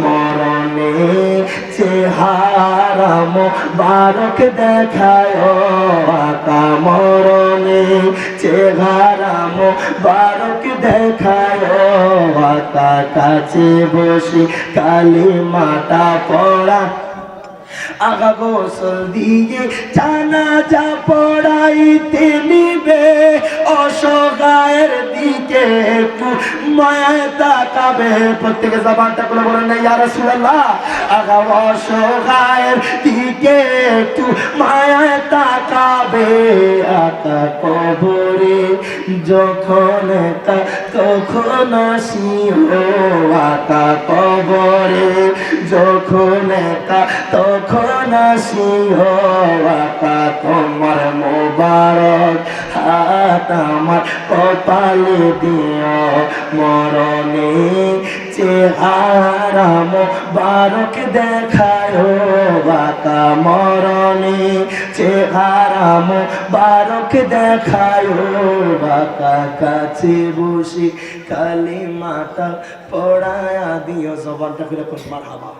মরণে চেহারা বারক দেখায় আকা মরণে চেহারা বারক দেখায় আকা কাছে বসে কালী মাতা পড়া। আগা গোসল দিয়ে পড়াইতে নিবে। অসহায়ের দিকে একটু মায়ায় তাকাবে। প্রত্যেকে জবানটা করে বলেন না, ইয়া রাসূলুল্লাহ। আগা অসহায়ের দিকে একটু মায়ায় তাকাবে। আকা কবরে যখন তখন আসিও, আকা কবরে যখন একা, তখন সিংহ আকা, তোমার মোবারক। হাত আমার কপালে দিও, মরণে চেহারা মোবারক দেখায় বাকা মরণে। চেহারা মোবারক দেখায় বাকা কাছে বসে কালী মাতা পড়ায় দিও জবানটা করে মার হাবা